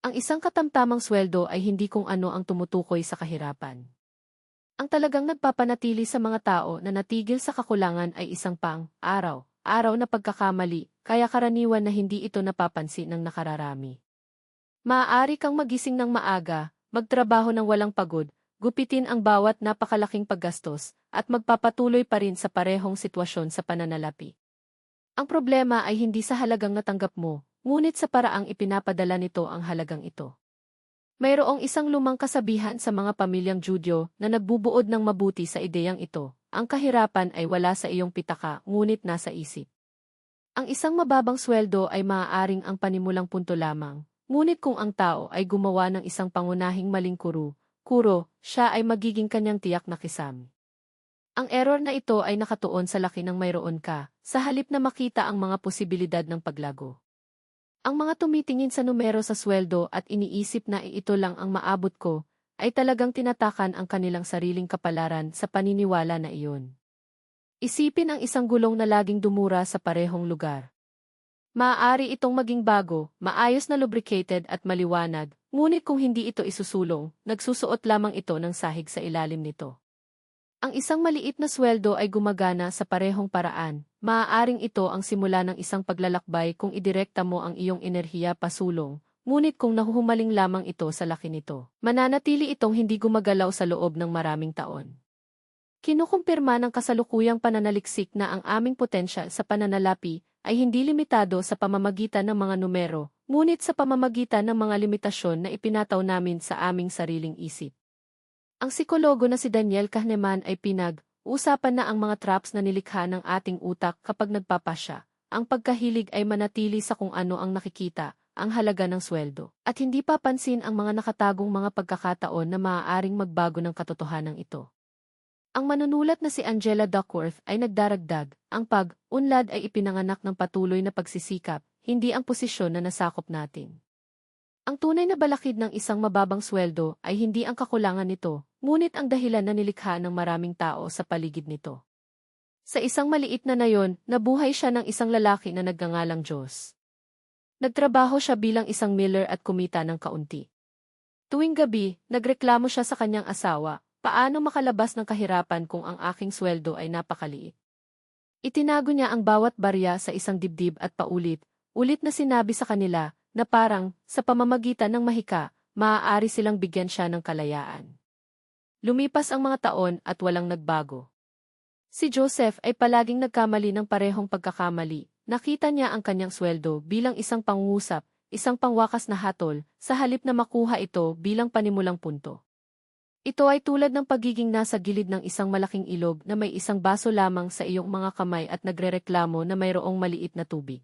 Ang isang katamtamang sweldo ay hindi kung ano ang tumutukoy sa kahirapan. Ang talagang nagpapanatili sa mga tao na natigil sa kakulangan ay isang pang, araw, araw na pagkakamali, kaya karaniwan na hindi ito napapansin ng nakararami. Maaari kang magising ng maaga, magtrabaho ng walang pagod, gupitin ang bawat napakalaking paggastos, at magpapatuloy pa rin sa parehong sitwasyon sa pananalapi. Ang problema ay hindi sa halagang natanggap mo, ngunit sa paraang ipinapadala nito ang halagang ito. Mayroong isang lumang kasabihan sa mga pamilyang Judyo na nagbubuod ng mabuti sa ideyang ito. Ang kahirapan ay wala sa iyong pitaka, ngunit nasa isip. Ang isang mababang sweldo ay maaaring ang panimulang punto lamang, ngunit kung ang tao ay gumawa ng isang pangunahing maling kuro, kuro, siya ay magiging kanyang tiyak na kisam. Ang error na ito ay nakatuon sa laki ng mayroon ka, sa halip na makita ang mga posibilidad ng paglago. Ang mga tumitingin sa numero sa sweldo at iniisip na ito lang ang maabot ko, ay talagang tinatakan ang kanilang sariling kapalaran sa paniniwala na iyon. Isipin ang isang gulong na laging dumura sa parehong lugar. Maaari itong maging bago, maayos na lubricated at maliwanag, ngunit kung hindi ito isusulong, nagsusuot lamang ito ng sahig sa ilalim nito. Ang isang maliit na sweldo ay gumagana sa parehong paraan. Maaaring ito ang simula ng isang paglalakbay kung idirekta mo ang iyong enerhiya pasulong, ngunit kung nahuhumaling lamang ito sa laki nito, mananatili itong hindi gumagalaw sa loob ng maraming taon. Kinukumpirma ng kasalukuyang pananaliksik na ang aming potensyal sa pananalapi ay hindi limitado sa pamamagitan ng mga numero, ngunit sa pamamagitan ng mga limitasyon na ipinataw namin sa aming sariling isip. Ang psikologo na si Daniel Kahneman ay pinag-usapan na ang mga traps na nilikha ng ating utak kapag nagpapasya. Ang pagkahilig ay manatili sa kung ano ang nakikita, ang halaga ng sweldo, at hindi papansin ang mga nakatagong mga pagkakataon na maaaring magbago ng katotohanan ito. Ang manunulat na si Angela Duckworth ay nagdaragdag, ang pag-unlad ay ipinanganak ng patuloy na pagsisikap, hindi ang posisyon na nasakop natin. Ang tunay na balakid ng isang mababang sweldo ay hindi ang kakulangan nito, ngunit ang dahilan na nilikha ng maraming tao sa paligid nito. Sa isang maliit na nayon, nabuhay siya ng isang lalaki na nagngangalang Diyos. Nagtrabaho siya bilang isang miller at kumita ng kaunti. Tuwing gabi, nagreklamo siya sa kanyang asawa, paano makalabas ng kahirapan kung ang aking sweldo ay napakaliit. Itinago niya ang bawat barya sa isang dibdib at paulit, ulit na sinabi sa kanila, na parang, sa pamamagitan ng mahika, maaari silang bigyan siya ng kalayaan. Lumipas ang mga taon at walang nagbago. Si Joseph ay palaging nagkamali ng parehong pagkakamali. Nakita niya ang kanyang sweldo bilang isang pangusap, isang pangwakas na hatol, sa halip na makuha ito bilang panimulang punto. Ito ay tulad ng pagiging nasa gilid ng isang malaking ilog na may isang baso lamang sa iyong mga kamay at nagrereklamo na mayroong maliit na tubig.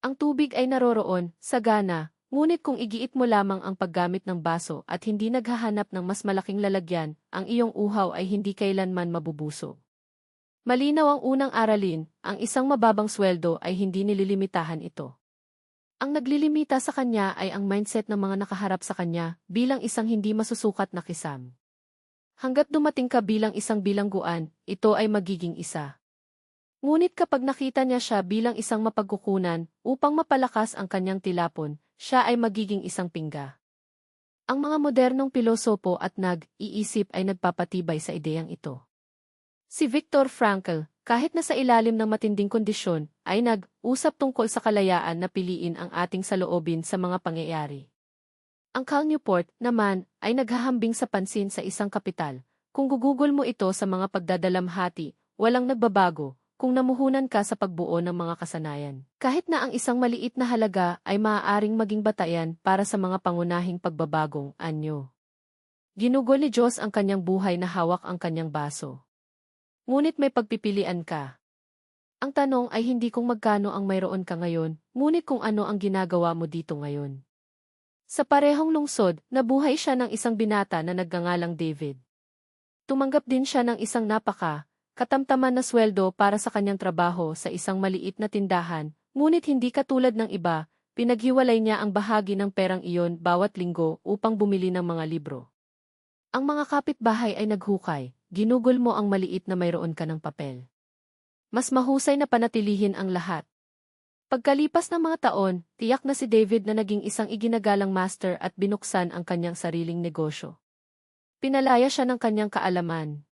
Ang tubig ay naroroon, sagana, Ngunit kung igiit mo lamang ang paggamit ng baso at hindi naghahanap ng mas malaking lalagyan, ang iyong uhaw ay hindi kailanman mabubuso. Malinaw ang unang aralin, ang isang mababang sweldo ay hindi nililimitahan ito. Ang naglilimita sa kanya ay ang mindset ng mga nakaharap sa kanya bilang isang hindi masusukat na kisam. Hanggat dumating ka bilang isang bilangguan, ito ay magiging isa. Ngunit kapag nakita niya siya bilang isang mapagkukunan upang mapalakas ang kanyang tilapon, siya ay magiging isang pingga. Ang mga modernong pilosopo at nag-iisip ay nagpapatibay sa ideyang ito. Si Viktor Frankl, kahit na sa ilalim ng matinding kondisyon, ay nag-usap tungkol sa kalayaan na piliin ang ating saloobin sa mga pangyayari. Ang Cal Newport, naman, ay naghahambing sa pansin sa isang kapital. Kung gugugol mo ito sa mga pagdadalamhati, walang nagbabago, kung namuhunan ka sa pagbuo ng mga kasanayan. Kahit na ang isang maliit na halaga ay maaaring maging batayan para sa mga pangunahing pagbabagong anyo. Ginugol ni Diyos ang kanyang buhay na hawak ang kanyang baso. Ngunit may pagpipilian ka. Ang tanong ay hindi kung magkano ang mayroon ka ngayon, ngunit kung ano ang ginagawa mo dito ngayon. Sa parehong lungsod, nabuhay siya ng isang binata na nagngangalang David. Tumanggap din siya ng isang napaka, katamtaman na sweldo para sa kanyang trabaho sa isang maliit na tindahan, ngunit hindi katulad ng iba, pinaghiwalay niya ang bahagi ng perang iyon bawat linggo upang bumili ng mga libro. Ang mga kapitbahay ay naghukay, ginugol mo ang maliit na mayroon ka ng papel. Mas mahusay na panatilihin ang lahat. Pagkalipas ng mga taon, tiyak na si David na naging isang iginagalang master at binuksan ang kanyang sariling negosyo. Pinalaya siya ng kanyang kaalaman.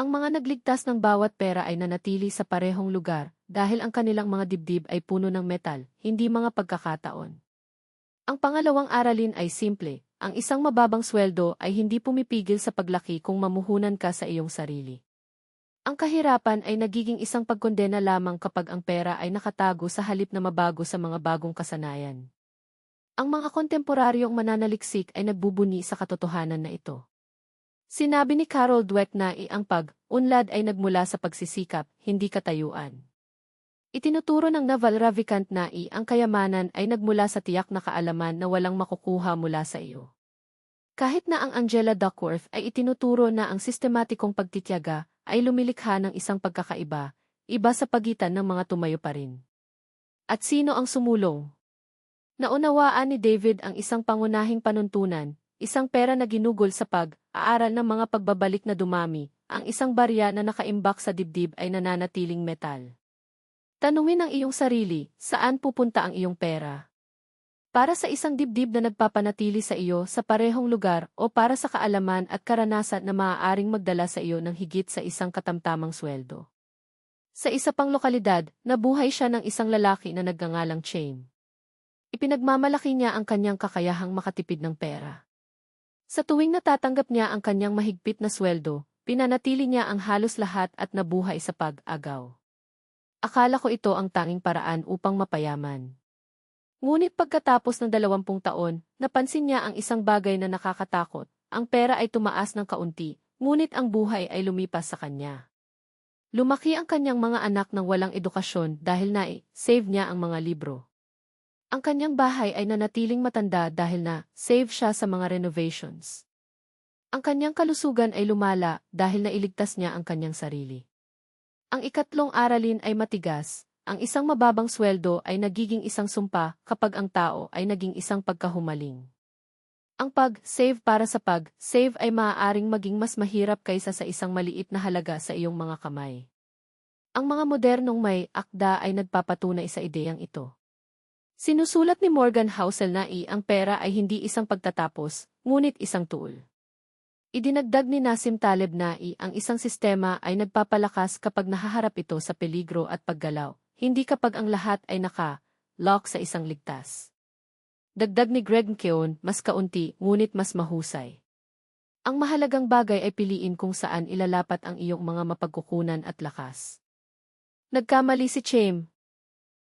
Ang mga nagligtas ng bawat pera ay nanatili sa parehong lugar dahil ang kanilang mga dibdib ay puno ng metal, hindi mga pagkakataon. Ang pangalawang aralin ay simple, ang isang mababang sweldo ay hindi pumipigil sa paglaki kung mamuhunan ka sa iyong sarili. Ang kahirapan ay nagiging isang pagkondena lamang kapag ang pera ay nakatago sa halip na mabago sa mga bagong kasanayan. Ang mga kontemporaryong mananaliksik ay nagbubuni sa katotohanan na ito. Sinabi ni Carol Dweck na ang pag-unlad ay nagmula sa pagsisikap, hindi katayuan. Itinuturo ng Naval Ravikant na ang kayamanan ay nagmula sa tiyak na kaalaman na walang makukuha mula sa iyo. Kahit na ang Angela Duckworth ay itinuturo na ang sistematikong pagtityaga ay lumilikha ng isang pagkakaiba, iba sa pagitan ng mga tumayo pa rin. At sino ang sumulong? Naunawaan ni David ang isang pangunahing panuntunan, isang pera na ginugol sa pag-aaral ng mga pagbabalik na dumami, ang isang barya na nakaimbak sa dibdib ay nananatiling metal. Tanungin ang iyong sarili, saan pupunta ang iyong pera? Para sa isang dibdib na nagpapanatili sa iyo sa parehong lugar o para sa kaalaman at karanasan na maaaring magdala sa iyo ng higit sa isang katamtamang sweldo. Sa isa pang lokalidad, nabuhay siya ng isang lalaki na nagngangalang Chain. Ipinagmamalaki niya ang kanyang kakayahang makatipid ng pera. Sa tuwing natatanggap niya ang kanyang mahigpit na sweldo, pinanatili niya ang halos lahat at nabuhay sa pag-agaw. Akala ko ito ang tanging paraan upang mapayaman. Ngunit pagkatapos ng dalawampung taon, napansin niya ang isang bagay na nakakatakot. Ang pera ay tumaas ng kaunti, ngunit ang buhay ay lumipas sa kanya. Lumaki ang kanyang mga anak ng walang edukasyon dahil na save niya ang mga libro. Ang kanyang bahay ay nanatiling matanda dahil na save siya sa mga renovations. Ang kanyang kalusugan ay lumala dahil nailigtas niya ang kanyang sarili. Ang ikatlong aralin ay matigas, ang isang mababang sweldo ay nagiging isang sumpa kapag ang tao ay naging isang pagkahumaling. Ang pag-save para sa pag-save ay maaaring maging mas mahirap kaysa sa isang maliit na halaga sa iyong mga kamay. Ang mga modernong may akda ay nagpapatunay sa ideyang ito. Sinusulat ni Morgan Housel na i ang pera ay hindi isang pagtatapos, ngunit isang tool. Idinagdag ni Nassim Taleb na i ang isang sistema ay nagpapalakas kapag nahaharap ito sa peligro at paggalaw, hindi kapag ang lahat ay naka-lock sa isang ligtas. Dagdag ni Greg Keon, mas kaunti, ngunit mas mahusay. Ang mahalagang bagay ay piliin kung saan ilalapat ang iyong mga mapagkukunan at lakas. Nagkamali si Chame.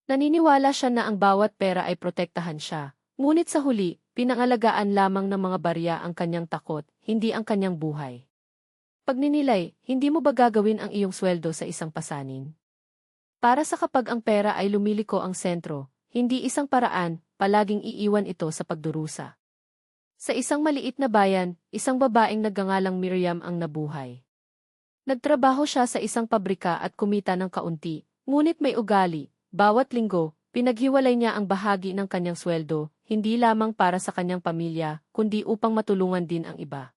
Naniniwala siya na ang bawat pera ay protektahan siya, ngunit sa huli, pinangalagaan lamang ng mga barya ang kanyang takot, hindi ang kanyang buhay. Pagninilay, hindi mo ba gagawin ang iyong sweldo sa isang pasanin? Para sa kapag ang pera ay lumiliko ang sentro, hindi isang paraan, palaging iiwan ito sa pagdurusa. Sa isang maliit na bayan, isang babaeng nagngangalang Miriam ang nabuhay. Nagtrabaho siya sa isang pabrika at kumita ng kaunti, ngunit may ugali, bawat linggo, pinaghiwalay niya ang bahagi ng kanyang sweldo, hindi lamang para sa kanyang pamilya, kundi upang matulungan din ang iba.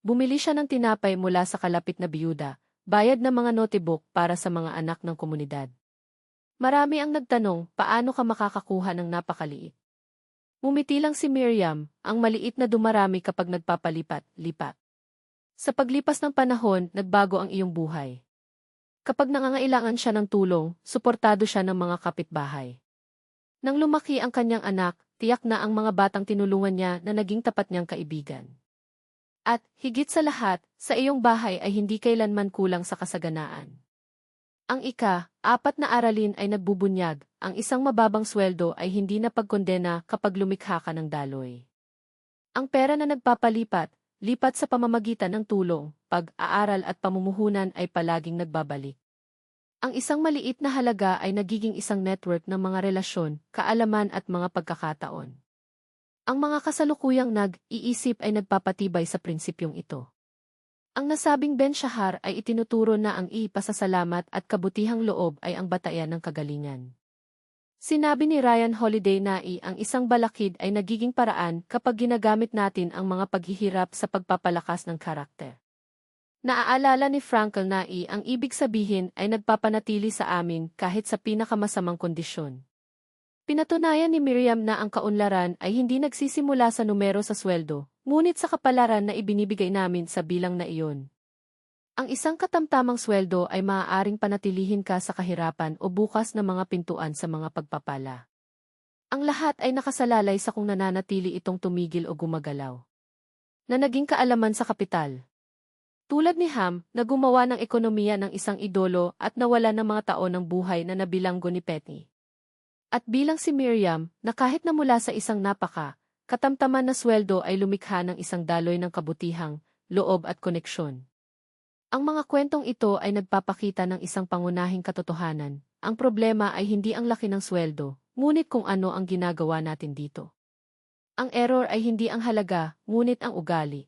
Bumili siya ng tinapay mula sa kalapit na biyuda, Bayad ng mga notebook para sa mga anak ng komunidad. Marami ang nagtanong, paano ka makakakuha ng napakaliit? Mumiti lang si Miriam, ang maliit na dumarami kapag nagpapalipat-lipat. Sa paglipas ng panahon, nagbago ang iyong buhay. Kapag nangangailangan siya ng tulong, suportado siya ng mga kapitbahay. Nang lumaki ang kanyang anak, tiyak na ang mga batang tinulungan niya na naging tapat niyang kaibigan. At, higit sa lahat, sa iyong bahay ay hindi kailanman kulang sa kasaganaan. Ang ika, apat na aralin ay nagbubunyag, ang isang mababang sweldo ay hindi na pagkondena kapag lumikha ka ng daloy. Ang pera na nagpapalipat, lipat sa pamamagitan ng tulong, pag-aaral at pamumuhunan ay palaging nagbabalik. Ang isang maliit na halaga ay nagiging isang network ng mga relasyon, kaalaman at mga pagkakataon. Ang mga kasalukuyang nag-iisip ay nagpapatibay sa prinsipyong ito. Ang nasabing Ben Shahar ay itinuturo na ang ipasasalamat at kabutihang loob ay ang batayan ng kagalingan. Sinabi ni Ryan Holiday na i ang isang balakid ay nagiging paraan kapag ginagamit natin ang mga paghihirap sa pagpapalakas ng karakter. Naaalala ni Frankl na i ang ibig sabihin ay nagpapanatili sa amin kahit sa pinakamasamang kondisyon. Pinatunayan ni Miriam na ang kaunlaran ay hindi nagsisimula sa numero sa sweldo, ngunit sa kapalaran na ibinibigay namin sa bilang na iyon. Ang isang katamtamang sweldo ay maaaring panatilihin ka sa kahirapan o bukas na mga pintuan sa mga pagpapala. Ang lahat ay nakasalalay sa kung nananatili itong tumigil o gumagalaw. Na naging kaalaman sa kapital. Tulad ni Ham, na gumawa ng ekonomiya ng isang idolo at nawala ng mga taon ng buhay na nabilanggo ni Petty. At bilang si Miriam, na kahit na mula sa isang napaka, katamtaman na sweldo ay lumikha ng isang daloy ng kabutihang, loob at koneksyon. Ang mga kwentong ito ay nagpapakita ng isang pangunahing katotohanan. Ang problema ay hindi ang laki ng sweldo, ngunit kung ano ang ginagawa natin dito. Ang error ay hindi ang halaga, ngunit ang ugali.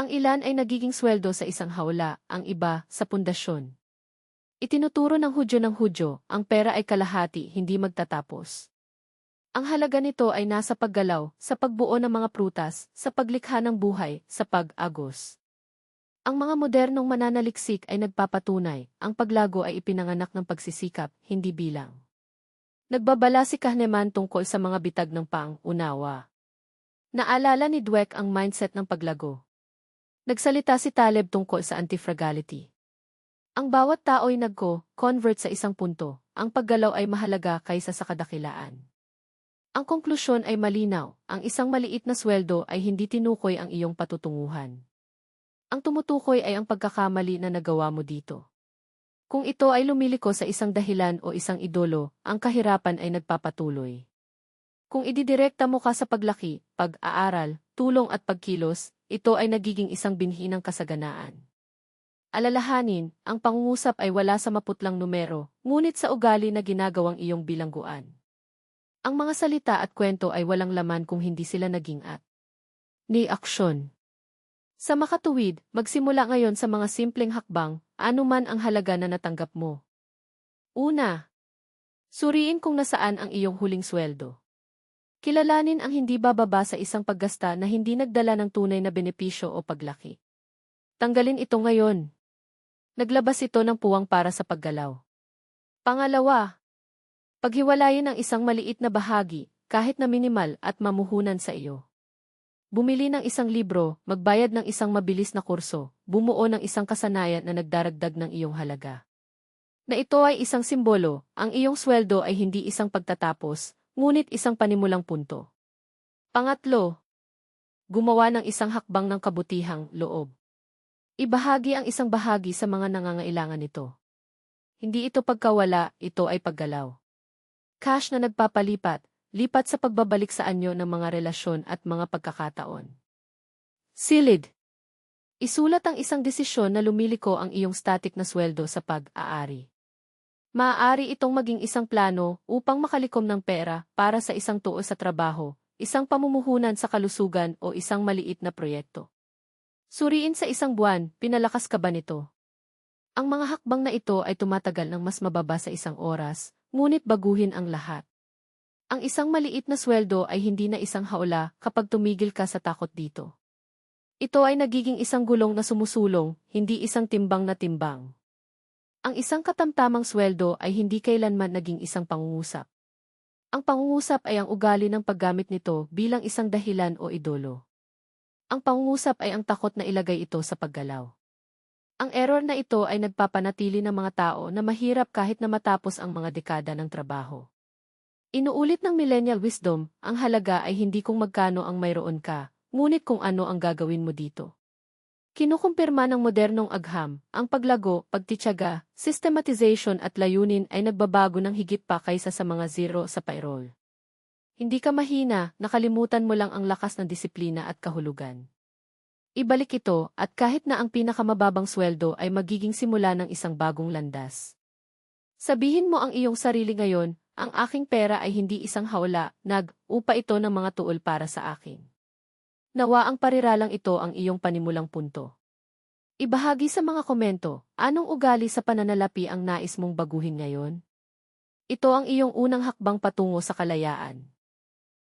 Ang ilan ay nagiging sweldo sa isang hawla, ang iba sa pundasyon. Itinuturo ng Hudyo ng Hudyo, ang pera ay kalahati, hindi magtatapos. Ang halaga nito ay nasa paggalaw, sa pagbuo ng mga prutas, sa paglikha ng buhay, sa pag-agos. Ang mga modernong mananaliksik ay nagpapatunay, ang paglago ay ipinanganak ng pagsisikap, hindi bilang. Nagbabala si Kahneman tungkol sa mga bitag ng pang-unawa. Naalala ni Dweck ang mindset ng paglago. Nagsalita si Taleb tungkol sa antifragility. Ang bawat tao ay nagko-convert sa isang punto. Ang paggalaw ay mahalaga kaysa sa kadakilaan. Ang konklusyon ay malinaw, ang isang maliit na sweldo ay hindi tinukoy ang iyong patutunguhan. Ang tumutukoy ay ang pagkakamali na nagawa mo dito. Kung ito ay lumiliko sa isang dahilan o isang idolo, ang kahirapan ay nagpapatuloy. Kung ididirekta mo ka sa paglaki, pag-aaral, tulong at pagkilos, ito ay nagiging isang binhi ng kasaganaan. Alalahanin, ang pangungusap ay wala sa maputlang numero, ngunit sa ugali na ginagawang iyong bilangguan. Ang mga salita at kwento ay walang laman kung hindi sila naging at ni aksyon. Sa makatuwid, magsimula ngayon sa mga simpleng hakbang, anuman ang halaga na natanggap mo. Una, suriin kung nasaan ang iyong huling sweldo. Kilalanin ang hindi bababa sa isang paggasta na hindi nagdala ng tunay na benepisyo o paglaki. Tanggalin ito ngayon. Naglabas ito ng puwang para sa paggalaw. Pangalawa, paghiwalayin ang isang maliit na bahagi, kahit na minimal at mamuhunan sa iyo. Bumili ng isang libro, magbayad ng isang mabilis na kurso, bumuo ng isang kasanayan na nagdaragdag ng iyong halaga. Na ito ay isang simbolo, ang iyong sweldo ay hindi isang pagtatapos, ngunit isang panimulang punto. Pangatlo, gumawa ng isang hakbang ng kabutihang loob. Ibahagi ang isang bahagi sa mga nangangailangan nito. Hindi ito pagkawala, ito ay paggalaw. Cash na nagpapalipat, lipat sa pagbabalik sa anyo ng mga relasyon at mga pagkakataon. Silid. Isulat ang isang desisyon na lumiliko ang iyong static na sweldo sa pag-aari. Maaari itong maging isang plano upang makalikom ng pera para sa isang tuo sa trabaho, isang pamumuhunan sa kalusugan o isang maliit na proyekto. Suriin sa isang buwan, pinalakas ka ba nito? Ang mga hakbang na ito ay tumatagal ng mas mababa sa isang oras, ngunit baguhin ang lahat. Ang isang maliit na sweldo ay hindi na isang haula kapag tumigil ka sa takot dito. Ito ay nagiging isang gulong na sumusulong, hindi isang timbang na timbang. Ang isang katamtamang sweldo ay hindi kailanman naging isang pangungusap. Ang pangungusap ay ang ugali ng paggamit nito bilang isang dahilan o idolo. Ang pangungusap ay ang takot na ilagay ito sa paggalaw. Ang error na ito ay nagpapanatili ng mga tao na mahirap kahit na matapos ang mga dekada ng trabaho. Inuulit ng millennial wisdom, ang halaga ay hindi kung magkano ang mayroon ka, ngunit kung ano ang gagawin mo dito. Kinukumpirma ng modernong agham, ang paglago, pagtityaga, systematization at layunin ay nagbabago ng higit pa kaysa sa mga zero sa payroll. Hindi ka mahina, nakalimutan mo lang ang lakas ng disiplina at kahulugan. Ibalik ito at kahit na ang pinakamababang sweldo ay magiging simula ng isang bagong landas. Sabihin mo ang iyong sarili ngayon, ang aking pera ay hindi isang hawla, nag-upa ito ng mga tuol para sa akin. Nawa ang pariralang ito ang iyong panimulang punto. Ibahagi sa mga komento, anong ugali sa pananalapi ang nais mong baguhin ngayon? Ito ang iyong unang hakbang patungo sa kalayaan.